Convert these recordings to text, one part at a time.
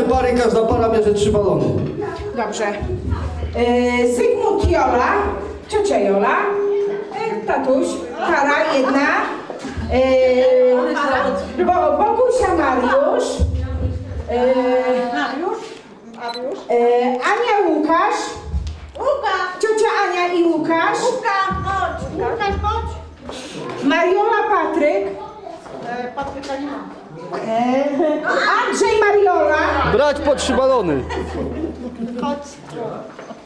Wybieramy pary, każda para bierze trzy balony. Dobrze. E, Zygmunt Jola, ciocia Jola, e, tatuś, para jedna, e, Bo, Bogusia Mariusz, e, e, Ania Łukasz, ciocia Ania i Łukasz, Mariola Patryk, e, Andrzej Mariola, Brać po trzy balony.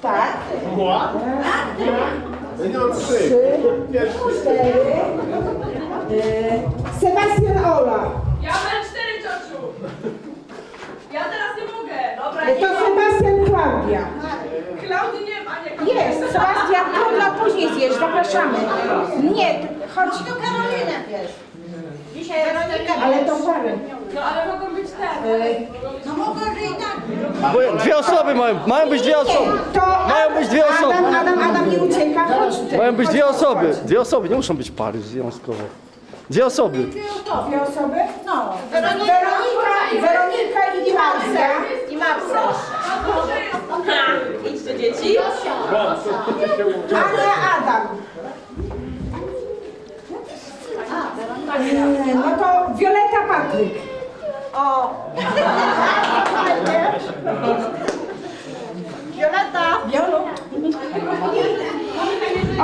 tak. Trzy, cztery. E, Sebastian Ola. Ja mam cztery ciociu! Ja teraz nie mogę! Dobra, E, To Sebastian Klaudia. Klaudii nie ma, nie Jest, Sebastian, trudno później zjesz, zapraszamy. Nie, chodź. Do Karoliny wiesz. Dzisiaj Weronika. Ale to pary. No ale mogą być te. No mogę, że i tak. Bo Dwie osoby mają, mają być dwie osoby. To Mają być dwie osoby. Adam, Adam, Adam nie ucieka. Chodź. Mają być dwie osoby. Dwie osoby, nie muszą być pary związkowe. Dwie osoby. Dwie osoby? No. Weronika, Weronika i Marcia. I Marcel. Idźcie dzieci. Ania Adam. E, No to Wioleta Patryk. O. Violeta. Wiolu.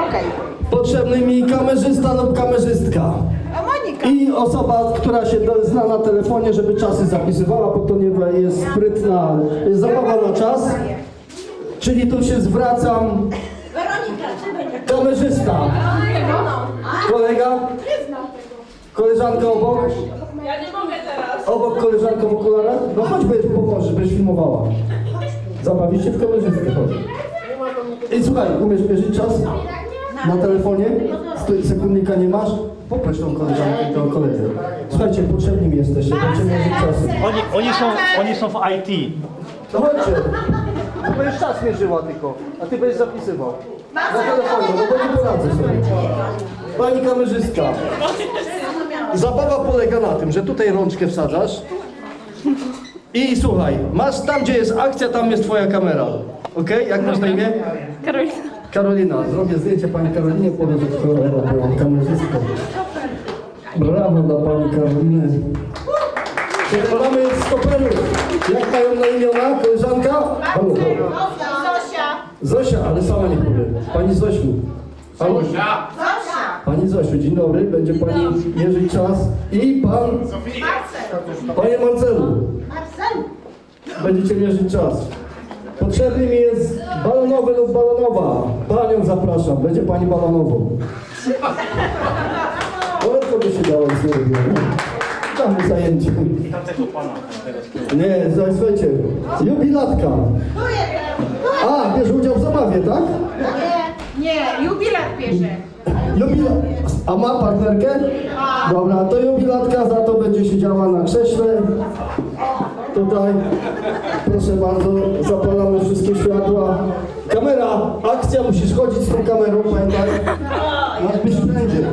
Okej. Potrzebny mi kamerzysta lub kamerzystka. A Monika. I osoba, która się do- zna na telefonie, żeby czasy zapisywała, bo to nie jest sprytna, jest zabawa na czas. Czyli tu się zwracam, Weronika, ty będziesz. kamerzysta. Kolega? Koleżanka obok? Obok koleżanka w okularach? No chodź, będziesz pomożesz, będziesz filmowała. Zabawisz się w kamerzystkę, chodź. I słuchaj, umiesz mierzyć czas? Na telefonie? Sto- Sekundnika nie masz? Poproś tą koleżankę i tą kolegę. Słuchajcie, potrzebni mi jesteście, będziecie mierzyć czas. Oni, oni, są, oni są w IT. No chodźcie. No będziesz czas mierzyła tylko, a ty będziesz zapisywał. Na telefonie, no bo nie poradzę sobie. Pani kamerzystka. Zabawa polega na tym, że tutaj rączkę wsadzasz i słuchaj, masz tam, gdzie jest akcja, tam jest twoja kamera. Okej? Jak masz na imię? Karolina. Karolina. Zrobię zdjęcie pani Karolinie, powiem, że to była kamerzystka. Brawo dla pani Karoliny. Kiedy mamy stoperów. Jak mają na imię ona? Koleżanka? Halo, halo. Zosia. Zosia, ale sama nie powie. Pani Zosiu. Halo? Zosia. Pani Zosiu, dzień dobry. Będzie pani mierzyć czas. I pan... Panie Marcelu, Marcel. będziecie mierzyć czas. Potrzebny mi jest balonowy lub balonowa. Panią zapraszam. Będzie pani balonową. Łatwo by się dało z niego. Tam zajęcie. Tamtego pana. Tego. Nie, za- słuchajcie. Jubilatka. Tu. A, bierze udział w zabawie, tak? Nie. Nie, jubilat bierze. Jubilat. A ma partnerkę? Dobra, to jubilatka za to będzie siedziała na krześle. Tutaj. Proszę bardzo, zapalamy wszystkie światła. Kamera, akcja, musisz chodzić z tą kamerą, pamiętaj. Masz być wszędzie.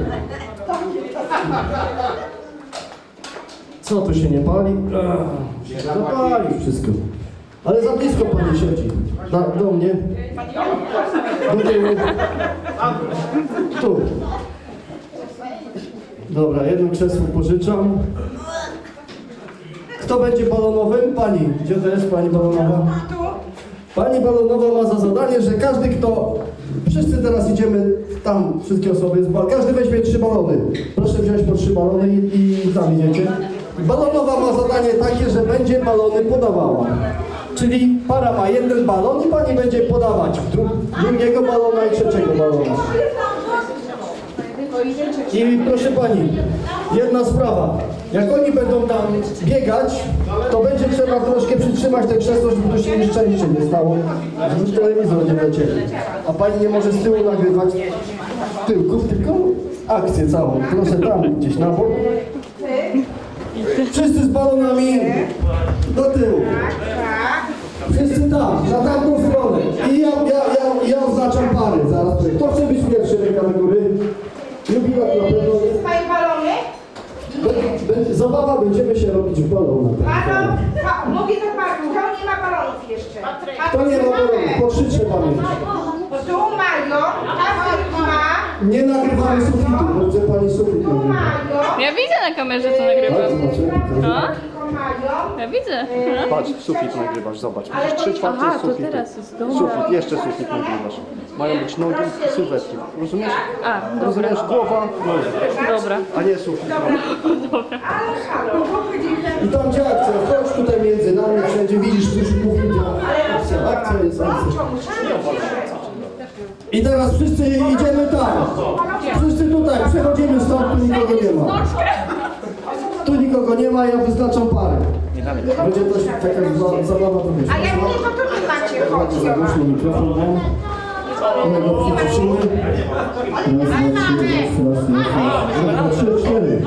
Co tu się nie pali? Ech, Zapali wszystko. Ale za blisko pani siedzi. Da, do mnie. Tu. Dobra, jedno krzesło pożyczam. Kto będzie balonowym? Pani. Gdzie to jest pani balonowa? Pani balonowa ma za zadanie, że każdy kto... Wszyscy teraz idziemy tam, wszystkie osoby. Każdy weźmie trzy balony. Proszę wziąć po trzy balony i, i tam idziecie. Balonowa ma zadanie takie, że będzie balony podawała. Czyli para ma jeden balon i pani będzie podawać dru drugiego balona i trzeciego balona. I proszę pani, jedna sprawa. Jak oni będą tam biegać, to będzie trzeba troszkę przytrzymać te krzesło, żeby tu się nieszczęście nie stało, żeby telewizor nie lecieli. A pani nie może z tyłu nagrywać tyłków, tylko akcję całą. Proszę tam gdzieś na bok. Wszyscy z balonami do tyłu. Wszyscy tam, na tamtą stronę. I ja, ja, ja, ja oznaczam pary. Zaraz. Kto chce być pierwszy ręka do góry? Jubilat na pewno jest. Pani balony? Zabawa będziemy się robić w balonach. Pano, pa, mówię do panu, To nie ma problemu, po trzy trzeba mieć. Tu mają, a ma, Nie nagrywamy sufitu, bo chce pani sufit tu nagrywać. mają, Ja widzę na kamerze, co Tak, zobaczymy. No, mają. ja widzę. Patrz, sufit nagrywasz, zobacz. Widzisz, trzy czwarte Aha, to sufitu. teraz jest, dobra. Sufit, jeszcze sufit nagrywasz. Mają być nogi i sylwetki. Rozumiesz? A, dobra. Rozumiesz? Głowa, nogi, Dobra. a nie sufit. I tam gdzie akcja, chodź tutaj między nami, wszędzie widzisz, tu już mówię, gdzie akcja, akcja jest akcja. I teraz wszyscy idziemy tam. Wszyscy tutaj, przechodzimy stąd, tu nikogo nie ma. Tu nikogo nie ma, ja wyznaczam parę. Będzie to taka za- zabawa do A jak nie, to tu nie macie chodź, zobacz. Zagłośnij mikrofon, no. Kolego, przyciszymy. Raz, dwa, trzy, raz, raz, raz, raz, dwa, trzy, cztery.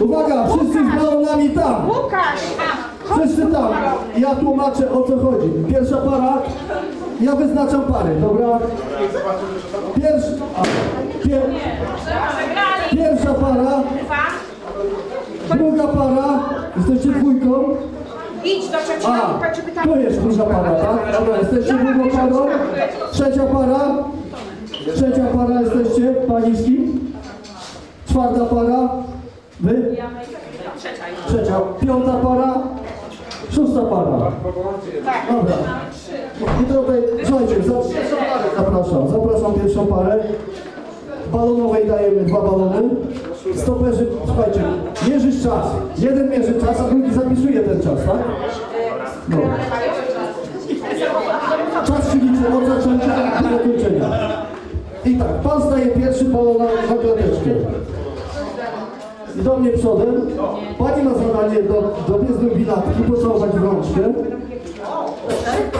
Uwaga, wszyscy z balonami tam. Łukasz, Wszyscy tam. Ja tłumaczę o co chodzi. Pierwsza para. Ja wyznaczam pary, dobra? Pierwsza, a, pier, pierwsza para. Druga para. Jesteście dwójką. idź do trzeciego, A, tam... tu jest druga para, tak? Dobra, jesteście drugą parą. Trzecia para. Trzecia para jesteście, paniski. Czwarta para. Wy? Trzecia. Piąta para. Szósta para. Dobra. I tutaj, słuchajcie, za- zapraszam, zapraszam pierwszą parę. Balonowej dajemy dwa balony. Stoperzy, słuchajcie, mierzysz czas. Jeden mierzy czas, a drugi zapisuje ten czas, tak? No. Czas się liczy od zaczęcia do zakończenia. I tak, pan staje pierwszy balon na, na klateczkę. I do mnie przodem. Pani ma zadanie do, do bilatki, pocałować w rączkę.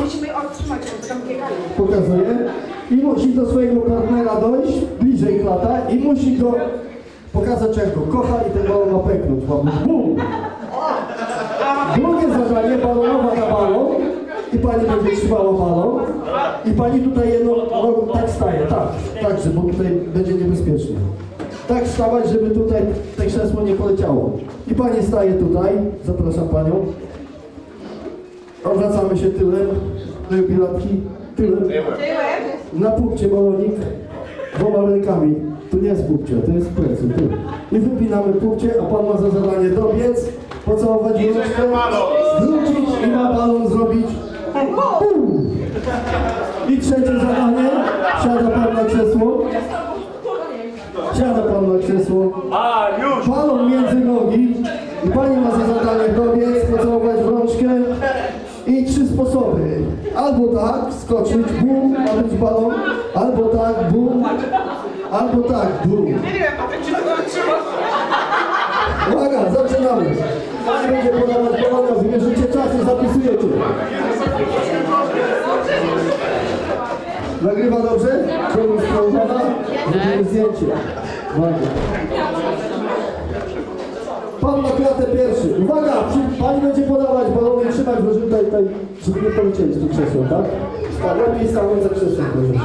Musimy otrzymać, żeby tam pokazuje i musi do swojego partnera dojść, bliżej klata i musi go pokazać jak go kocha i ten balon ma pęknąć. Bum! Drugie zadanie, balonowa na balon i pani będzie trzymała balon i pani tutaj jedną nogą tak staje, tak, tak, że bo tutaj będzie niebezpiecznie. Tak stawać, żeby tutaj te krzesło nie poleciało. I pani staje tutaj, zapraszam panią. Odwracamy się tyłem, do bilatki, tyłem. Na punkcie balonik, dwoma rękami. Tu nie jest punkcie, to jest plecy. Tu. I wypinamy punkcie, a pan ma za zadanie dobiec, pocałować rączkę, wrócić i ma balon zrobić. Bum! I trzecie zadanie, siada pan na krzesło. Siada pan na krzesło. Balon między nogi i pani ma za zadanie dobiec, i trzy sposoby. Albo tak, skoczyć, bum, być balon, albo tak, bum, albo tak, bum. Nie wiem, czy to otrzymasz. Uwaga, zaczynamy. Pani będzie podawać balona, zmierzycie czas i zapisujecie. Nagrywa dobrze? Sprawowana? Zrobimy zdjęcie. Uwaga. Klatę pierwszy. Uwaga! Pani będzie podawać i trzymać go, żeby tutaj, tutaj, żeby nie polecieli z tym krzesłem, tak? Tak, lepiej stanąć za krzesłem. proszę.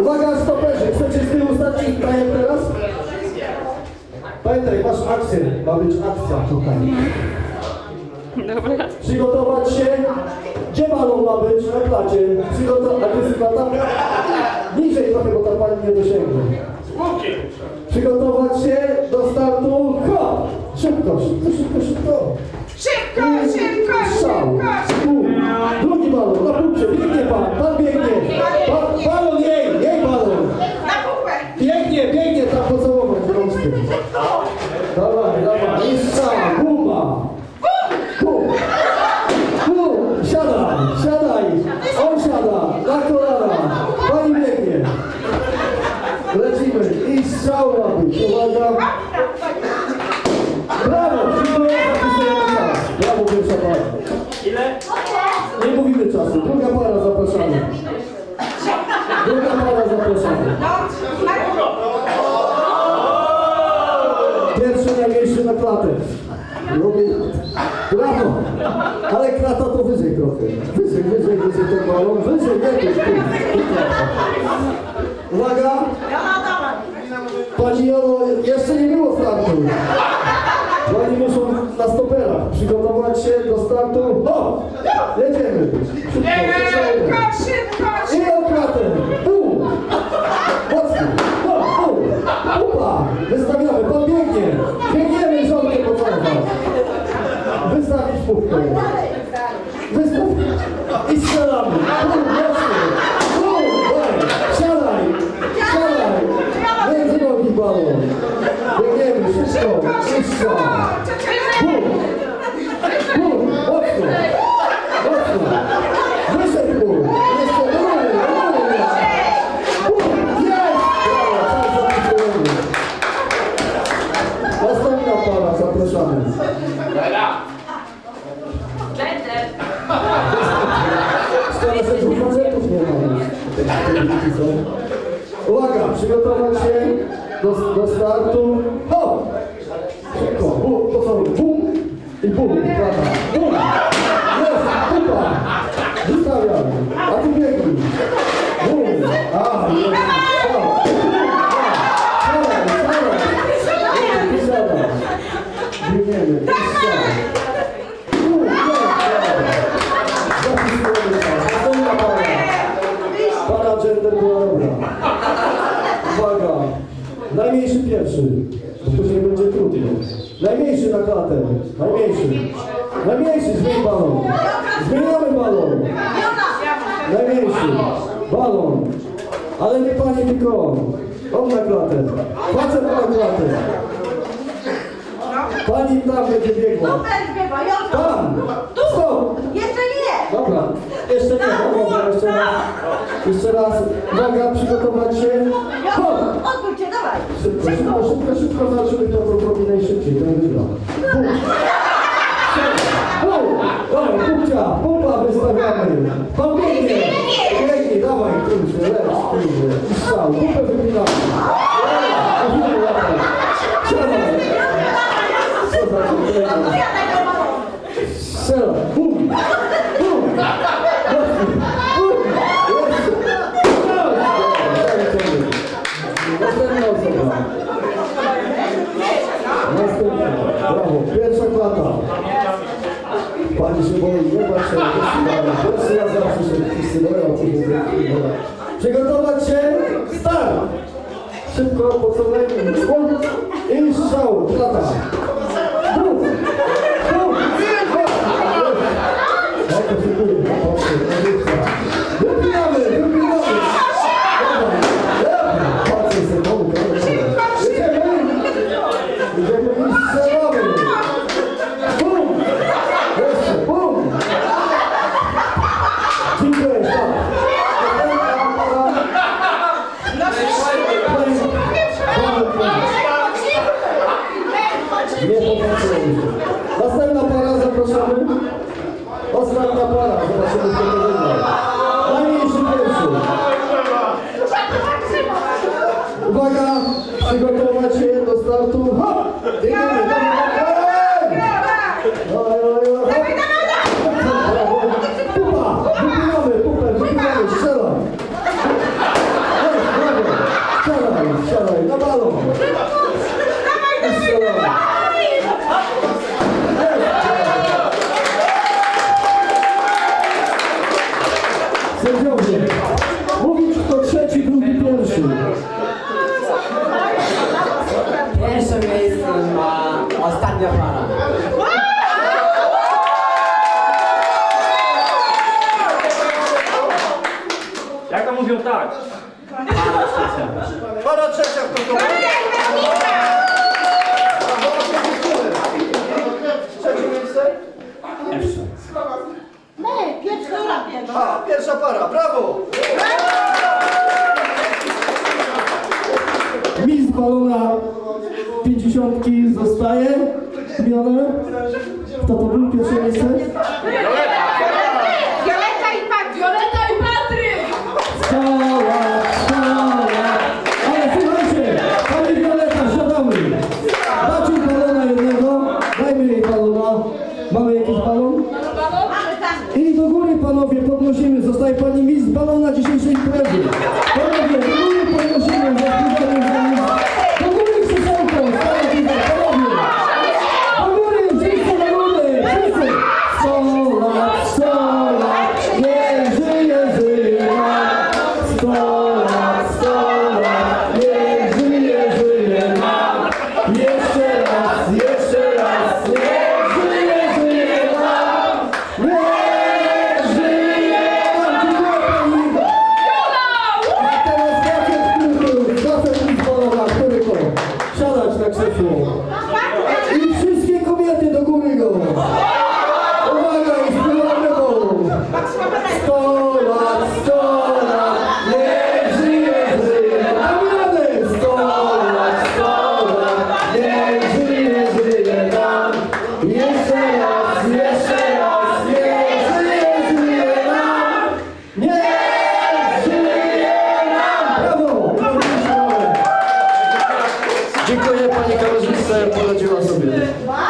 Uwaga, stoperzy! Chcecie z tyłu stać i daję teraz? Pamiętaj, masz akcję. Ma być akcja tutaj. Dobra. Przygotować się. Gdzie balon ma być? Na klacie. Przygotować. A ty jest klata? Niżej trochę, bo tam pani nie dosięgnie. Przygotować się do startu. Hop! Szybko, szybko, szybko, szybko. Szybko, szybko, szybko. Bum. Drugi balon, na punkcie. Biegnie pan, pan biegnie. Ba balon jej, jej balon. Na kupę. Biegnie, biegnie tam pocałować rączkę. Dawaj, dawaj. I strzał, buma. Bum. Bum. Siadaj, siadaj. On siada, na kolana. Pani biegnie. Lecimy. I strzał ma być. Uwaga. Brawo, dziękuję, zapisujemy czas. Brawo, pierwsza para. Ile? Nie mówimy czasu. Druga para zapraszamy. Druga para zapraszamy. Pierwszy najmniejszy na klatę. Lubię. Brawo! Ale klata to wyżej trochę. Wyżej, wyżej, wyżej ten balon. Wyżej, klata. Uwaga! Pani Jolo, jeszcze nie było startu. Pani muszą na stoperach przygotować się do startu. O! Jedziemy! Szybko, Szybko, poczekajmy. szybko, I okratę! Pół! Mocno! No! Pupa! Wystawiamy, pan biegnie! Biegniemy żonkę po całym Wystawić pupkę. Wystaw. I strzelamy mocno! Pół! Daj! Siadaj! Siadaj! Między nogi balon! Biegniemy, szybko! Klatę. Najmniejszy. Najmniejszy, zmień balon. Zmieniamy balon. Najmniejszy. Balon. Ale nie pani, tylko on. On na klatę. Facet na klatę. Pani tam będzie biegła. Tam! Stop! Jeszcze nie. Dobra, jeszcze no dobra, jeszcze raz. Jeszcze raz. Uwaga, przygotować się. Hop! Odwróć się, dawaj. Szybko, szybko, szybko, szybko, zobaczymy to zrobi najszybciej, to! Bum! Dobra, pupcia, pupa wystawiamy. Pan biegnie! Biegnie, dawaj, kurczę, lecz, kurczę. I strzał, pupę wypinamy. Lecz, łapać. Siadaj. Co za ciągle? Strzela. Bum! Bum! Bum! Jest! Następna osoba. Następna. Brawo. Klata. Pani się boi, nie bać się. Pierwszy raz zawsze się boją. Przygotować się. Start! Szybko, po co najmniej. I strzał. Klata. Jak to mówią tak? Para trzecia, kto to Trzecie miejsce? Nie, pierwsza pierwsza. A, pierwsza para, brawo! Mistrz balona 50 zostaje. Zmianę. Kto to był pierwsze miejsce? Violeta